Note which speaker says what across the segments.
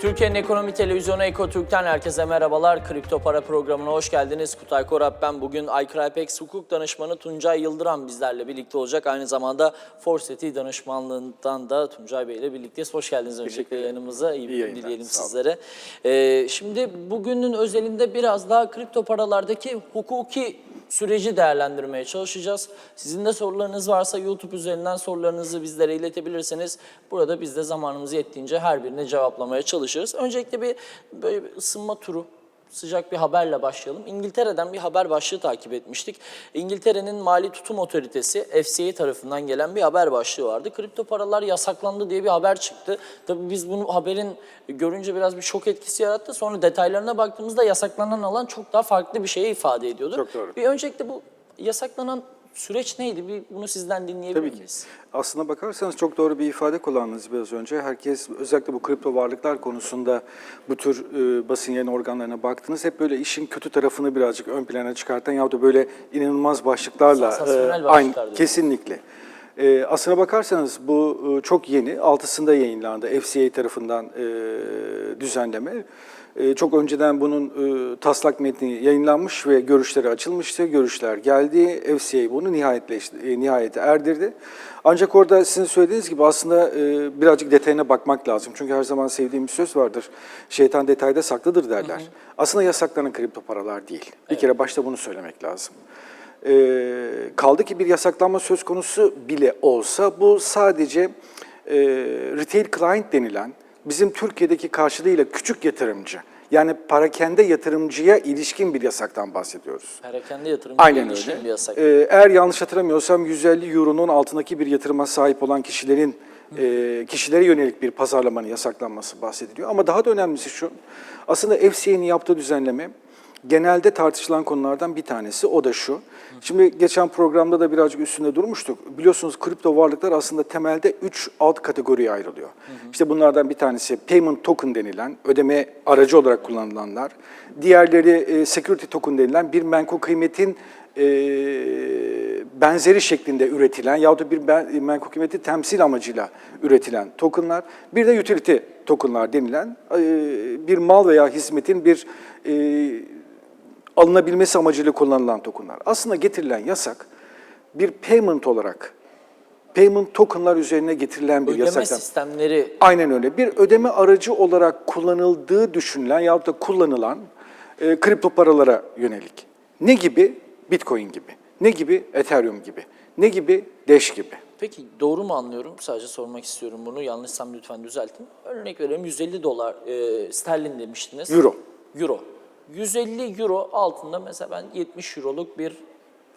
Speaker 1: Türkiye'nin ekonomi televizyonu Eko Türk'ten herkese merhabalar. Kripto Para programına hoş geldiniz. Kutay Korap ben. Bugün iCrypex hukuk danışmanı Tuncay Yıldıran bizlerle birlikte olacak. Aynı zamanda Forseti danışmanlığından da Tuncay Bey ile birlikteyiz. Hoş geldiniz öncelikle yayınımıza. İyi, bir gün
Speaker 2: yayınlar,
Speaker 1: dileyelim sizlere. Ee, şimdi bugünün özelinde biraz daha kripto paralardaki hukuki süreci değerlendirmeye çalışacağız. Sizin de sorularınız varsa YouTube üzerinden sorularınızı bizlere iletebilirseniz burada biz de zamanımız yettiğince her birine cevaplamaya çalışırız. Öncelikle bir böyle bir ısınma turu sıcak bir haberle başlayalım. İngiltere'den bir haber başlığı takip etmiştik. İngiltere'nin Mali Tutum Otoritesi FCA tarafından gelen bir haber başlığı vardı. Kripto paralar yasaklandı diye bir haber çıktı. Tabii biz bunu haberin görünce biraz bir şok etkisi yarattı. Sonra detaylarına baktığımızda yasaklanan alan çok daha farklı bir şeye ifade ediyordu.
Speaker 2: Çok doğru.
Speaker 1: Bir öncelikle bu yasaklanan süreç neydi? Bir bunu sizden dinleyebilir
Speaker 2: Tabii ki.
Speaker 1: miyiz?
Speaker 2: Aslına bakarsanız çok doğru bir ifade kullandınız biraz önce. Herkes özellikle bu kripto varlıklar konusunda bu tür e, basın yayın organlarına baktınız. Hep böyle işin kötü tarafını birazcık ön plana çıkartan yahut da böyle inanılmaz başlıklarla.
Speaker 1: Başlıklar
Speaker 2: aynı, kesinlikle. E, aslına bakarsanız bu e, çok yeni. 6'sında yayınlandı FCA tarafından e, düzenleme. E, çok önceden bunun e, taslak metni yayınlanmış ve görüşleri açılmıştı. Görüşler geldi. FCA bunu nihayetleşti, e, nihayete erdirdi. Ancak orada sizin söylediğiniz gibi aslında e, birazcık detayına bakmak lazım. Çünkü her zaman sevdiğim bir söz vardır. Şeytan detayda saklıdır derler. Aslında yasaklanan kripto paralar değil. Bir kere başta bunu söylemek lazım. Ee, kaldı ki bir yasaklanma söz konusu bile olsa bu sadece e, retail client denilen bizim Türkiye'deki karşılığıyla küçük yatırımcı yani parakende yatırımcıya ilişkin bir yasaktan bahsediyoruz.
Speaker 1: Perakende yatırımcı
Speaker 2: Aynen
Speaker 1: ilişkin
Speaker 2: öyle.
Speaker 1: bir yasak.
Speaker 2: Ee, eğer yanlış hatırlamıyorsam 150 euronun altındaki bir yatırıma sahip olan kişilerin e, kişilere yönelik bir pazarlamanın yasaklanması bahsediliyor. Ama daha da önemlisi şu, aslında FCA'nin yaptığı düzenleme genelde tartışılan konulardan bir tanesi. O da şu, şimdi geçen programda da birazcık üstünde durmuştuk. Biliyorsunuz kripto varlıklar aslında temelde 3 alt kategoriye ayrılıyor. İşte bunlardan bir tanesi payment token denilen, ödeme aracı olarak kullanılanlar. Diğerleri e, security token denilen bir menkul kıymetin e, benzeri şeklinde üretilen yahut da bir ben- menkul kıymeti temsil amacıyla üretilen tokenlar. Bir de utility tokenlar denilen e, bir mal veya hizmetin bir e, alınabilmesi amacıyla kullanılan tokenlar. Aslında getirilen yasak bir payment olarak payment tokenlar üzerine getirilen bir
Speaker 1: Ödeme
Speaker 2: yasak.
Speaker 1: sistemleri
Speaker 2: Aynen öyle. Bir ödeme aracı olarak kullanıldığı düşünülen yahut da kullanılan e, kripto paralara yönelik. Ne gibi? Bitcoin gibi. Ne gibi? Ethereum gibi. Ne gibi? Dash gibi.
Speaker 1: Peki doğru mu anlıyorum? Sadece sormak istiyorum bunu. Yanlışsam lütfen düzeltin. Örnek verelim 150 dolar e, sterlin demiştiniz.
Speaker 2: Euro.
Speaker 1: Euro. 150 euro altında mesela ben 70 euroluk bir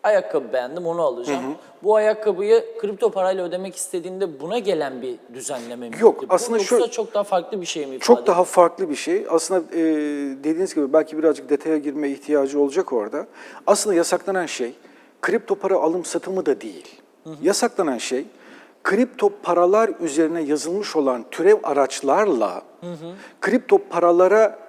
Speaker 1: ayakkabı beğendim onu alacağım. Bu ayakkabıyı kripto parayla ödemek istediğinde buna gelen bir düzenleme mi?
Speaker 2: Yok,
Speaker 1: Bu
Speaker 2: aslında
Speaker 1: yoksa çok daha farklı bir şey mi
Speaker 2: Çok daha farklı bir şey. Aslında e, dediğiniz gibi belki birazcık detaya girme ihtiyacı olacak orada. Aslında yasaklanan şey kripto para alım satımı da değil. Yasaklanan şey kripto paralar üzerine yazılmış olan türev araçlarla kripto paralara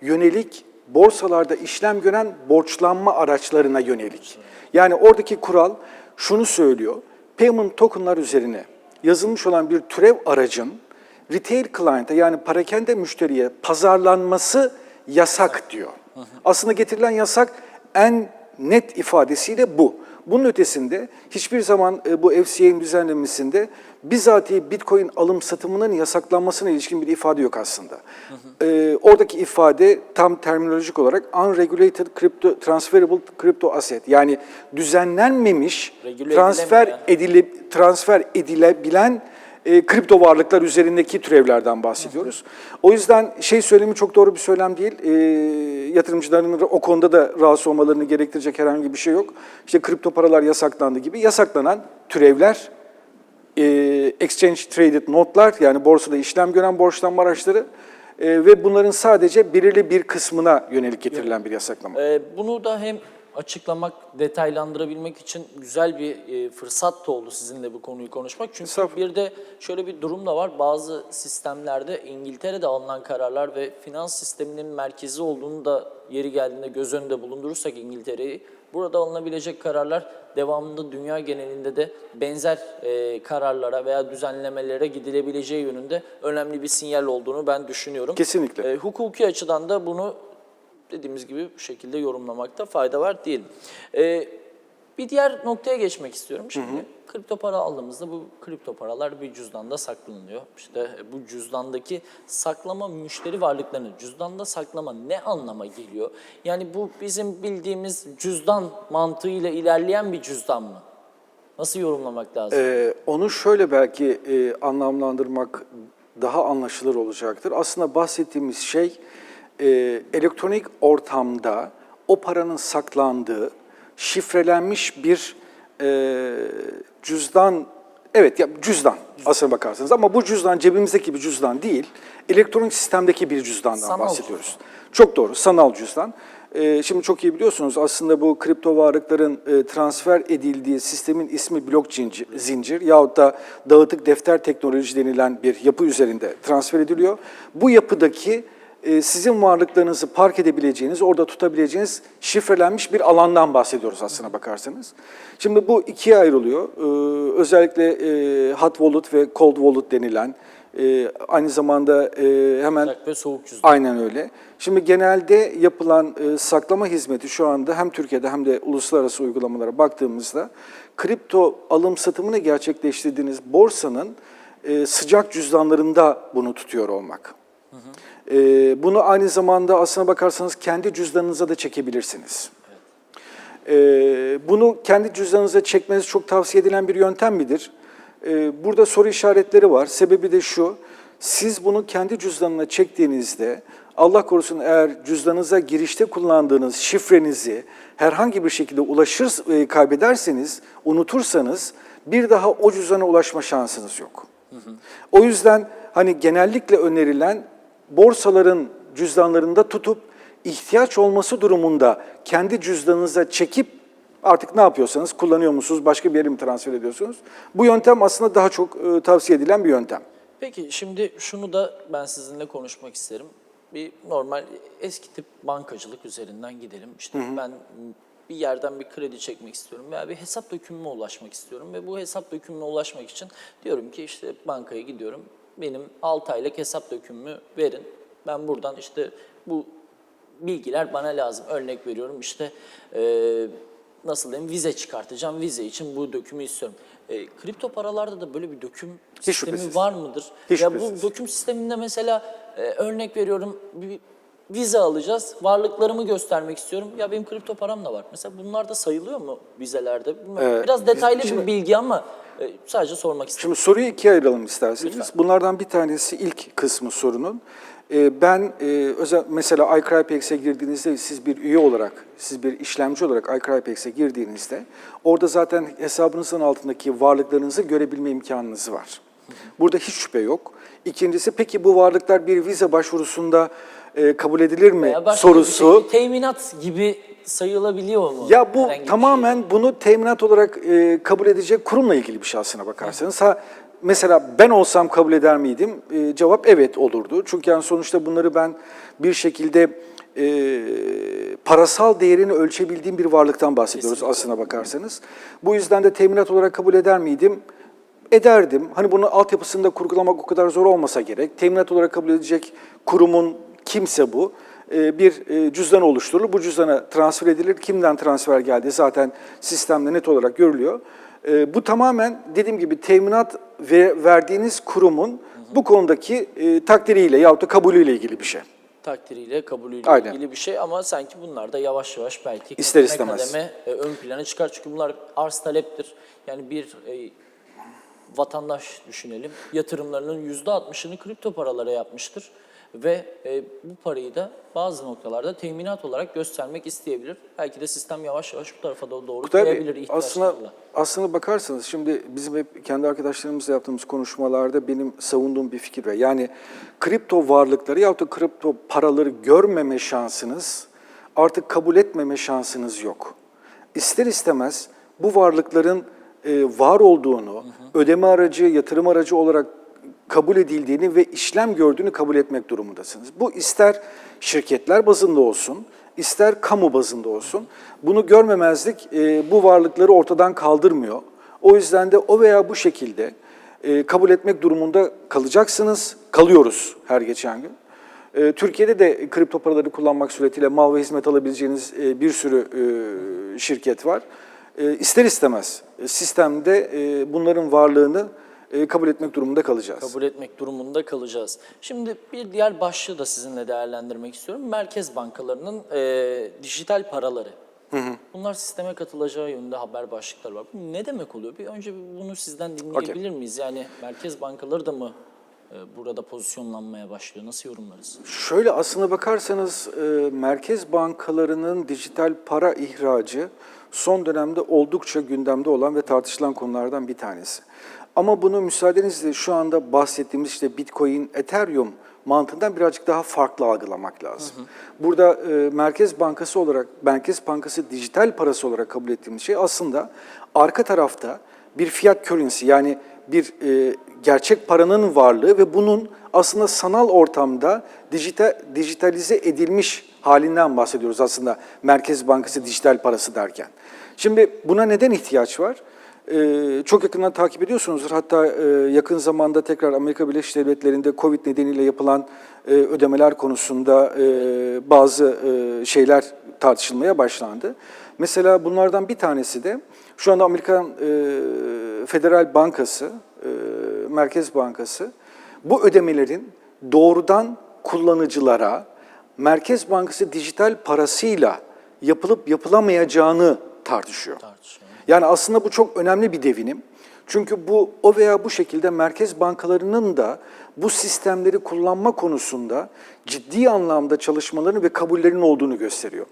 Speaker 2: yönelik borsalarda işlem gören borçlanma araçlarına yönelik. Yani oradaki kural şunu söylüyor. Payment tokenlar üzerine yazılmış olan bir türev aracın retail client'a yani parakende müşteriye pazarlanması yasak diyor. Aslında getirilen yasak en net ifadesiyle bu. Bunun ötesinde hiçbir zaman e, bu FCA'nin düzenlemesinde bizatihi Bitcoin alım satımının yasaklanmasına ilişkin bir ifade yok aslında. E, oradaki ifade tam terminolojik olarak unregulated crypto transferable crypto asset. Yani düzenlenmemiş
Speaker 1: Regüle
Speaker 2: transfer edilip transfer edilebilen e, kripto varlıklar üzerindeki türevlerden bahsediyoruz. O yüzden şey söylemi çok doğru bir söylem değil. E, yatırımcıların o konuda da rahatsız olmalarını gerektirecek herhangi bir şey yok. İşte kripto paralar yasaklandı gibi yasaklanan türevler, e, exchange traded notlar yani borsada işlem gören borçlanma araçları e, ve bunların sadece belirli bir kısmına yönelik getirilen bir yasaklama.
Speaker 1: Ee, bunu da hem açıklamak, detaylandırabilmek için güzel bir e, fırsat da oldu sizinle bu konuyu konuşmak. Çünkü
Speaker 2: Estağfurullah.
Speaker 1: bir de şöyle bir durum da var. Bazı sistemlerde İngiltere'de alınan kararlar ve finans sisteminin merkezi olduğunu da yeri geldiğinde göz önünde bulundurursak İngiltere'yi, burada alınabilecek kararlar devamında dünya genelinde de benzer e, kararlara veya düzenlemelere gidilebileceği yönünde önemli bir sinyal olduğunu ben düşünüyorum.
Speaker 2: Kesinlikle.
Speaker 1: E, hukuki açıdan da bunu dediğimiz gibi bu şekilde yorumlamakta fayda var diyelim. E, bir diğer noktaya geçmek istiyorum. Şimdi kripto para aldığımızda bu kripto paralar bir cüzdanda saklanıyor. İşte bu cüzdandaki saklama müşteri varlıklarını cüzdanda saklama ne anlama geliyor? Yani bu bizim bildiğimiz cüzdan mantığıyla ilerleyen bir cüzdan mı? Nasıl yorumlamak lazım?
Speaker 2: Ee, onu şöyle belki e, anlamlandırmak daha anlaşılır olacaktır. Aslında bahsettiğimiz şey e, elektronik ortamda o paranın saklandığı şifrelenmiş bir e, cüzdan, evet ya cüzdan aslına bakarsanız ama bu cüzdan cebimizdeki bir cüzdan değil, elektronik sistemdeki bir cüzdandan
Speaker 1: Sanal
Speaker 2: bahsediyoruz. Çok doğru, sanal cüzdan. Ee, Şimdi çok iyi biliyorsunuz aslında bu kripto varlıkların e, transfer edildiği sistemin ismi blok zincir, zincir yahut da dağıtık defter teknoloji denilen bir yapı üzerinde transfer ediliyor. Bu yapıdaki e, sizin varlıklarınızı park edebileceğiniz, orada tutabileceğiniz şifrelenmiş bir alandan bahsediyoruz aslına bakarsanız. Şimdi bu ikiye ayrılıyor. Ee, Özellikle e, hot wallet ve cold wallet denilen, e, aynı zamanda e, hemen
Speaker 1: Sıcak ve soğuk cüzdan.
Speaker 2: Aynen öyle. Şimdi genelde yapılan e, saklama hizmeti şu anda hem Türkiye'de hem de uluslararası uygulamalara baktığımızda kripto alım satımını gerçekleştirdiğiniz borsanın e, sıcak cüzdanlarında bunu tutuyor olmak. E, bunu aynı zamanda aslına bakarsanız kendi cüzdanınıza da çekebilirsiniz. E, bunu kendi cüzdanınıza çekmeniz çok tavsiye edilen bir yöntem midir? E, burada soru işaretleri var. Sebebi de şu, siz bunu kendi cüzdanına çektiğinizde, Allah korusun eğer cüzdanınıza girişte kullandığınız şifrenizi herhangi bir şekilde ulaşır, e, kaybederseniz, unutursanız bir daha o cüzdana ulaşma şansınız yok. O yüzden hani genellikle önerilen borsaların cüzdanlarında tutup ihtiyaç olması durumunda kendi cüzdanınıza çekip artık ne yapıyorsanız kullanıyor musunuz, başka bir yere mi transfer ediyorsunuz? Bu yöntem aslında daha çok e, tavsiye edilen bir yöntem.
Speaker 1: Peki şimdi şunu da ben sizinle konuşmak isterim. Bir normal eski tip bankacılık üzerinden gidelim. İşte ben bir yerden bir kredi çekmek istiyorum veya bir hesap dökümüme ulaşmak istiyorum ve bu hesap dökümüme ulaşmak için diyorum ki işte bankaya gidiyorum. Benim 6 aylık hesap dökümümü verin. Ben buradan işte bu bilgiler bana lazım. Örnek veriyorum işte eee, nasıl diyeyim vize çıkartacağım. Vize için bu dökümü istiyorum. E, kripto paralarda da böyle bir döküm sistemi
Speaker 2: şüphesiz.
Speaker 1: var mıdır?
Speaker 2: Hiç
Speaker 1: ya bu
Speaker 2: şüphesiz.
Speaker 1: döküm sisteminde mesela e, örnek veriyorum bir vize alacağız. Varlıklarımı göstermek istiyorum. Ya benim kripto param da var. Mesela bunlar da sayılıyor mu vizelerde? Bilmiyorum.
Speaker 2: Ee,
Speaker 1: Biraz detaylı bir bilgi ama e, sadece sormak istedim.
Speaker 2: Şimdi soruyu ikiye ayıralım isterseniz.
Speaker 1: Lütfen.
Speaker 2: Bunlardan bir tanesi ilk kısmı sorunun. Ee, Ben e, özel mesela iCrypex'e girdiğinizde siz bir üye olarak, siz bir işlemci olarak iCrypex'e girdiğinizde orada zaten hesabınızın altındaki varlıklarınızı görebilme imkanınız var. Burada hiç şüphe yok. İkincisi peki bu varlıklar bir vize başvurusunda e, kabul edilir mi
Speaker 1: Veya başka bir
Speaker 2: sorusu.
Speaker 1: şey, teminat gibi sayılabiliyor mu?
Speaker 2: Ya bu
Speaker 1: herhangi bir
Speaker 2: tamamen bunu teminat olarak e, kabul edecek kurumla ilgili bir şey aslına bakarsanız. Ha, mesela ben olsam kabul eder miydim? E, cevap evet olurdu. Çünkü yani sonuçta bunları ben bir şekilde e, parasal değerini ölçebildiğim bir varlıktan bahsediyoruz aslına bakarsanız. Bu yüzden de teminat olarak kabul eder miydim? Ederdim. Hani bunun altyapısında kurgulamak o kadar zor olmasa gerek. Teminat olarak kabul edecek kurumun kimse bu. E, Bir e, cüzdan oluşturulur. Bu cüzdana transfer edilir. Kimden transfer geldiği zaten sistemde net olarak görülüyor. E, Bu tamamen dediğim gibi teminat ve verdiğiniz kurumun bu konudaki takdiriyle yahut da kabulüyle ilgili bir şey.
Speaker 1: takdiriyle, kabulüyle
Speaker 2: Aynen.
Speaker 1: ilgili bir şey ama sanki bunlar da yavaş yavaş belki
Speaker 2: İster
Speaker 1: kademe
Speaker 2: istemez.
Speaker 1: kademe, e, ön plana çıkar. Çünkü bunlar arz taleptir. Yani bir e, vatandaş düşünelim, yatırımlarının %60'ını kripto paralara yapmıştır. Ve e, bu parayı da bazı noktalarda teminat olarak göstermek isteyebilir. Belki de sistem yavaş yavaş bu tarafa da doğru
Speaker 2: Kutay Bey,
Speaker 1: kayabilir
Speaker 2: aslında,
Speaker 1: ihtiyaçlarla.
Speaker 2: aslında bakarsanız şimdi bizim hep kendi arkadaşlarımızla yaptığımız konuşmalarda benim savunduğum bir fikir var. Yani kripto varlıkları yahut da kripto paraları görmeme şansınız, artık kabul etmeme şansınız yok. İster istemez bu varlıkların e, var olduğunu, ödeme aracı, yatırım aracı olarak kabul edildiğini ve işlem gördüğünü kabul etmek durumundasınız. Bu ister şirketler bazında olsun, ister kamu bazında olsun. Bunu görmemezlik e, bu varlıkları ortadan kaldırmıyor. O yüzden de o veya bu şekilde e, kabul etmek durumunda kalacaksınız. Kalıyoruz her geçen gün. E, Türkiye'de de kripto paraları kullanmak suretiyle mal ve hizmet alabileceğiniz e, bir sürü e, şirket var. E, ister istemez e, sistemde e, bunların varlığını kabul etmek durumunda kalacağız.
Speaker 1: kabul etmek durumunda kalacağız. Şimdi bir diğer başlığı da sizinle değerlendirmek istiyorum. Merkez bankalarının e, dijital paraları. Bunlar sisteme katılacağı yönünde haber başlıkları var. Bu ne demek oluyor? Bir önce bunu sizden dinleyebilir miyiz? Yani merkez bankaları da mı e, burada pozisyonlanmaya başlıyor? Nasıl yorumlarız?
Speaker 2: Şöyle aslına bakarsanız e, merkez bankalarının dijital para ihracı son dönemde oldukça gündemde olan ve tartışılan konulardan bir tanesi. Ama bunu müsaadenizle şu anda bahsettiğimiz işte Bitcoin, Ethereum mantığından birazcık daha farklı algılamak lazım. Burada e, Merkez Bankası olarak, Merkez Bankası dijital parası olarak kabul ettiğimiz şey aslında arka tarafta bir fiat currency yani bir e, gerçek paranın varlığı ve bunun aslında sanal ortamda dijital, dijitalize edilmiş halinden bahsediyoruz aslında Merkez Bankası dijital parası derken. Şimdi buna neden ihtiyaç var? Ee, çok yakından takip ediyorsunuzdur. Hatta e, yakın zamanda tekrar Amerika Birleşik Devletleri'nde Covid nedeniyle yapılan e, ödemeler konusunda e, bazı şeyler tartışılmaya başlandı. Mesela bunlardan bir tanesi de şu anda Amerikan Federal Bankası, Merkez Bankası bu ödemelerin doğrudan kullanıcılara Merkez Bankası dijital parasıyla yapılıp yapılamayacağını tartışıyor.
Speaker 1: Tartışıyor.
Speaker 2: Yani aslında bu çok önemli bir devinim. Çünkü bu o veya bu şekilde merkez bankalarının da bu sistemleri kullanma konusunda ciddi anlamda çalışmalarını ve kabullerinin olduğunu gösteriyor.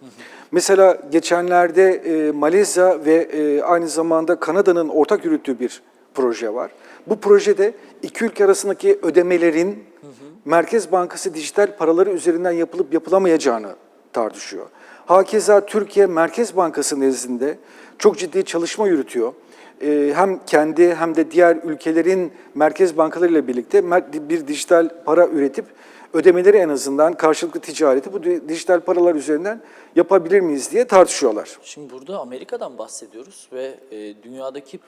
Speaker 2: Mesela geçenlerde e, Malezya ve e, aynı zamanda Kanada'nın ortak yürüttüğü bir proje var. Bu projede iki ülke arasındaki ödemelerin Merkez Bankası dijital paraları üzerinden yapılıp yapılamayacağını tartışıyor. Hakeza Türkiye Merkez Bankası nezdinde çok ciddi çalışma yürütüyor. Ee, Hem kendi hem de diğer ülkelerin merkez bankalarıyla birlikte bir dijital para üretip ödemeleri en azından karşılıklı ticareti bu di- dijital paralar üzerinden yapabilir miyiz diye tartışıyorlar.
Speaker 1: Şimdi burada Amerika'dan bahsediyoruz ve e, dünyadaki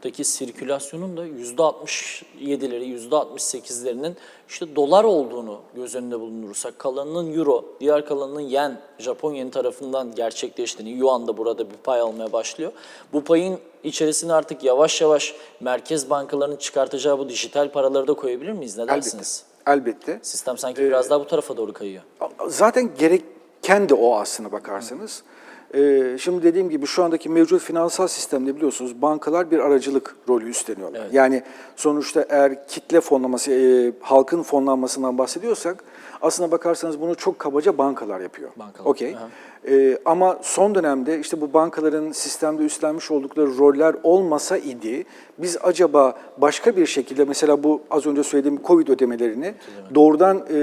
Speaker 1: paradaki sirkülasyonun da %67'leri, %68'lerinin işte dolar olduğunu göz önünde bulundurursak kalanının euro, diğer kalanının yen, Japon yeni tarafından gerçekleştiğini, yuan da burada bir pay almaya başlıyor. Bu payın içerisine artık yavaş yavaş merkez bankalarının çıkartacağı bu dijital paraları da koyabilir miyiz? Ne
Speaker 2: Elbette.
Speaker 1: dersiniz?
Speaker 2: Elbette.
Speaker 1: Sistem sanki biraz daha bu tarafa doğru kayıyor.
Speaker 2: Zaten gereken de o aslına bakarsanız. Ee, şimdi dediğim gibi şu andaki mevcut finansal sistemde biliyorsunuz bankalar bir aracılık rolü üstleniyorlar. Yani sonuçta eğer kitle fonlaması, e, halkın fonlanmasından bahsediyorsak aslına bakarsanız bunu çok kabaca bankalar yapıyor.
Speaker 1: Bankalar,
Speaker 2: Okey. Ee, ama son dönemde işte bu bankaların sistemde üstlenmiş oldukları roller olmasa idi biz acaba başka bir şekilde mesela bu az önce söylediğim Covid ödemelerini doğrudan e,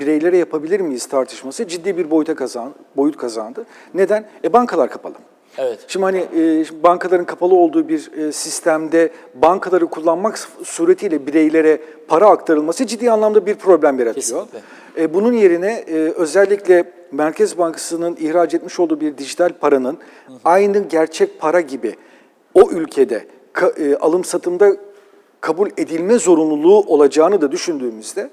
Speaker 2: bireylere yapabilir miyiz tartışması ciddi bir boyuta kazan, boyut kazandı. Neden? E bankalar kapalı.
Speaker 1: Evet.
Speaker 2: Şimdi hani e, şimdi bankaların kapalı olduğu bir e, sistemde bankaları kullanmak suretiyle bireylere para aktarılması ciddi anlamda bir problem yaratıyor.
Speaker 1: Kesinlikle.
Speaker 2: E, bunun yerine e, özellikle Merkez Bankası'nın ihraç etmiş olduğu bir dijital paranın aynı gerçek para gibi o ülkede ka- e, alım satımda kabul edilme zorunluluğu olacağını da düşündüğümüzde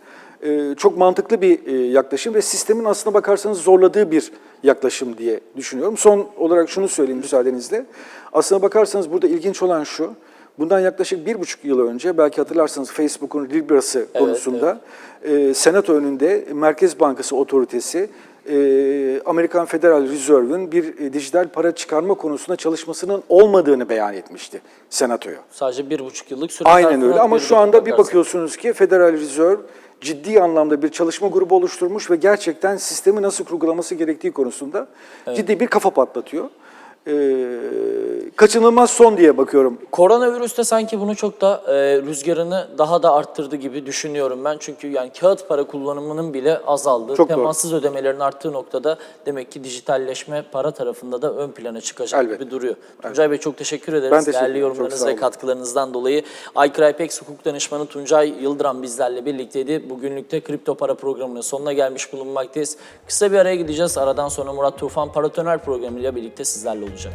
Speaker 2: çok mantıklı bir e, yaklaşım ve sistemin aslına bakarsanız zorladığı bir yaklaşım diye düşünüyorum. Son olarak şunu söyleyeyim müsaadenizle. Aslına bakarsanız burada ilginç olan şu, bundan yaklaşık bir buçuk yıl önce belki hatırlarsanız Facebook'un Libra'sı konusunda e, Senato önünde Merkez Bankası otoritesi e, Amerikan Federal Reserve'ün bir e, dijital para çıkarma konusunda çalışmasının olmadığını beyan etmişti Senato'ya.
Speaker 1: Sadece bir buçuk yıllık süre
Speaker 2: Aynen öyle ama şu anda bir bakıyorsunuz ki Federal Reserve ciddi anlamda bir çalışma grubu oluşturmuş ve gerçekten sistemi nasıl kurgulaması gerektiği konusunda ciddi bir kafa patlatıyor. E, kaçınılmaz son diye bakıyorum.
Speaker 1: Koronavirüs de sanki bunu çok da e, rüzgarını daha da arttırdı gibi düşünüyorum ben. Çünkü yani kağıt para kullanımının bile azaldığı,
Speaker 2: Çok doğru.
Speaker 1: temassız ödemelerin arttığı noktada demek ki dijitalleşme para tarafında da ön plana çıkacak
Speaker 2: Elbette.
Speaker 1: gibi duruyor. Tuncay Bey çok teşekkür ederiz.
Speaker 2: Ben teşekkür
Speaker 1: Değerli.
Speaker 2: Çok
Speaker 1: yorumlarınız
Speaker 2: sağ
Speaker 1: ve
Speaker 2: olun.
Speaker 1: katkılarınızdan dolayı. iCrypex hukuk danışmanı Tuncay Yıldıran bizlerle birlikteydi. Bugünlükte kripto para programının sonuna gelmiş bulunmaktayız. Kısa bir araya gideceğiz. Aradan sonra Murat Tufan Paratoner programıyla birlikte sizlerle olacak.